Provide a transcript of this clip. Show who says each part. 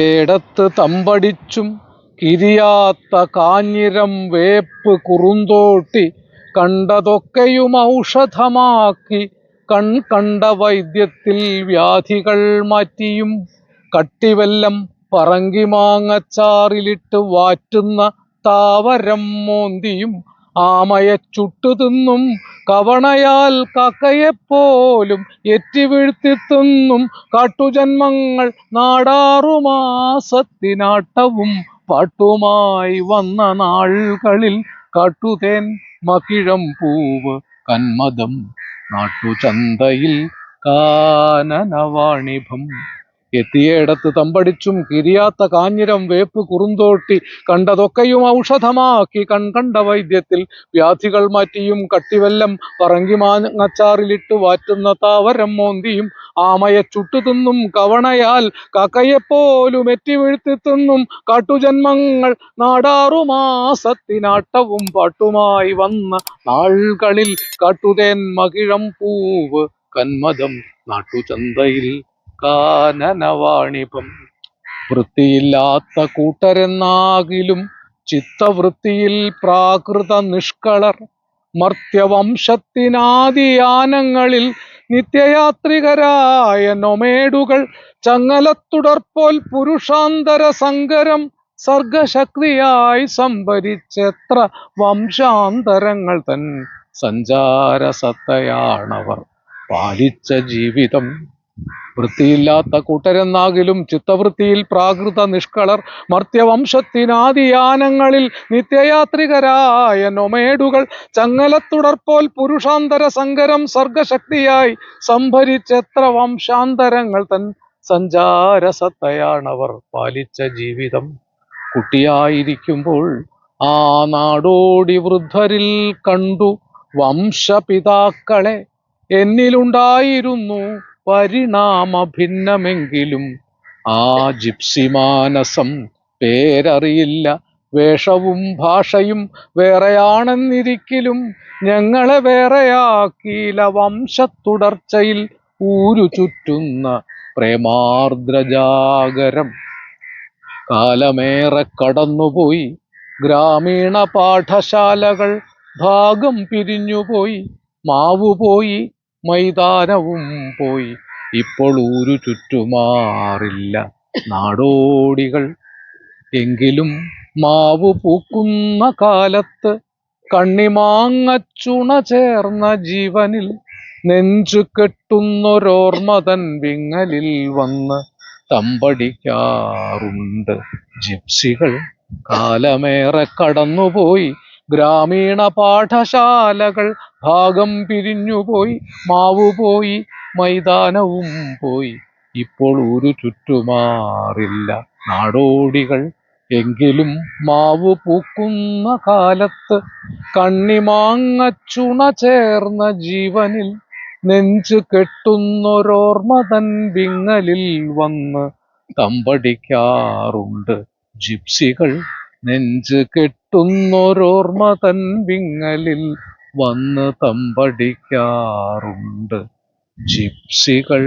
Speaker 1: ഏടത്ത് തമ്പടിച്ചും കിരിയാത്ത കാഞ്ഞിരം വേപ്പ് കുറുന്തോട്ടി കണ്ടതൊക്കെയും ഔഷധമാക്കി കൺ കണ്ട വൈദ്യത്തിൽ വ്യാധികൾ മാറ്റിയും കട്ടിവെല്ലം പറങ്കിമാങ്ങച്ചാറിലിട്ട് വാറ്റുന്ന താവരം മോന്തിയും ആമയെ ചുട്ടു തിന്നും കവണയാൽ കക്കയെപ്പോലും എറ്റി വീഴ്ത്തി തിന്നും കാട്ടുജന്മങ്ങൾ നാടാറുമാസത്തിനാട്ടവും പാട്ടുമായി വന്ന നാളുകളിൽ കാട്ടുതേൻ മകിഴം പൂവ് കന്മദം നാട്ടുചന്തയിൽ കാനനവാണിഭം. എത്തിയേടത്ത് തമ്പടിച്ചും കിരിയാത്ത കാഞ്ഞിരം വേപ്പ് കുറുന്തോട്ടി കണ്ടതൊക്കെയും ഔഷധമാക്കി കൺകണ്ട വൈദ്യത്തിൽ വ്യാധികൾ മാറ്റിയും കട്ടിവെല്ലം പറങ്കി മാങ്ങച്ചാറിലിട്ട് വാറ്റുന്ന താവരം മോന്തിയും ആമയെ ചുട്ടു തിന്നും കവണയാൽ കക്കയെപ്പോലും എറ്റി വീഴ്ത്തി തിന്നും കാട്ടുജന്മങ്ങൾ നാടാറുമാസത്തിനാട്ടവും പാട്ടുമായി വന്ന നാളുകളിൽ കാട്ടുതേൻ മകിഴം പൂവ് കന്മദം നാട്ടുചന്തയിൽ കാനനവാണിഭം വൃത്തിയില്ലാത്ത കൂട്ടരെന്നാകിലും ചിത്തവൃത്തിയിൽ പ്രാകൃത നിഷ്കളർ മർത്യവംശത്തിനാദിയാനങ്ങളിൽ നിത്യയാത്രികരായ നൊമേഡുകൾ ചങ്ങലത്തുടർപ്പോൽ പുരുഷാന്തര സങ്കരം സർഗശക്തിയായി സംഭരിച്ചെത്ര വംശാന്തരങ്ങൾ തൻ സഞ്ചാരസത്തയാണവർ. പാലിച്ച ജീവിതം വൃത്തിയില്ലാത്ത കൂട്ടരെന്നാകിലും ചിത്തവൃത്തിയിൽ പ്രാകൃത നിഷ്കളർ മർത്യവംശത്തിനാദിയാനങ്ങളിൽ നിത്യയാത്രികരായ നൊമേഡുകൾ ചങ്ങലത്തുടർപ്പോൽ പുരുഷാന്തര സങ്കരം സർഗശക്തിയായി സംഭരിച്ചെത്ര വംശാന്തരങ്ങൾ തൻ സഞ്ചാരസത്തയാണവർ പാലിച്ച ജീവിതം. കുട്ടിയായിരിക്കുമ്പോൾ ആ നാടോടി വൃദ്ധരിൽ കണ്ടു വംശപിതാക്കളെ എന്നിലുണ്ടായിരുന്നു പരിണാമ ഭിന്നമെങ്കിലും ആ ജിപ്സി മാനസം പേരറിയില്ല. വേഷവും ഭാഷയും വേറെയാണെന്നിരിക്കലും ഞങ്ങളെ വേറെയാക്കീല വംശത്തുടർച്ചയിൽ ഊരു ചുറ്റുന്ന പ്രേമാർദ്രജാഗരം. കാലമേറെ കടന്നുപോയി. ഗ്രാമീണ പാഠശാലകൾ ഭാഗം പിരിഞ്ഞുപോയി. മാവു പോയി മൈതാനവും പോയി. ഇപ്പോൾ ഊരു ചുറ്റുമാറില്ല. നാടോടികൾ എങ്കിലും മാവ് പൂക്കുന്ന കാലത്ത് കണ്ണിമാങ്ങച്ചുണ ചേർന്ന ജീവനിൽ നെഞ്ചു കെട്ടുന്നൊരോർമ്മതൻ വിങ്ങലിൽ വന്ന് തമ്പടിക്കാറുണ്ട്. ജിപ്സികൾ കാലമേറെ കടന്നുപോയി. ഗ്രാമീണ പാഠശാലകൾ ഭാഗം പിരിഞ്ഞുപോയി മാവു പോയി മൈതാനവും പോയി. ഇപ്പോൾ ഒരു ചുറ്റുമാറില്ല. നാടോടികൾ എങ്കിലും മാവു പൂക്കുന്ന കാലത്ത് കണ്ണിമാങ്ങ ചുണ ചേർന്ന ജീവനിൽ നെഞ്ചു കെട്ടുന്നൊരോർമ്മ തൻ വിങ്ങലിൽ വന്ന് തമ്പടിക്കാറുണ്ട്. ജിപ്സികൾ നെഞ്ച് കെട്ടുന്നൊരോർമ്മ തൻ വിങ്ങലിൽ വന്ന് തമ്പടിക്കാറുണ്ട്. ജിപ്സികൾ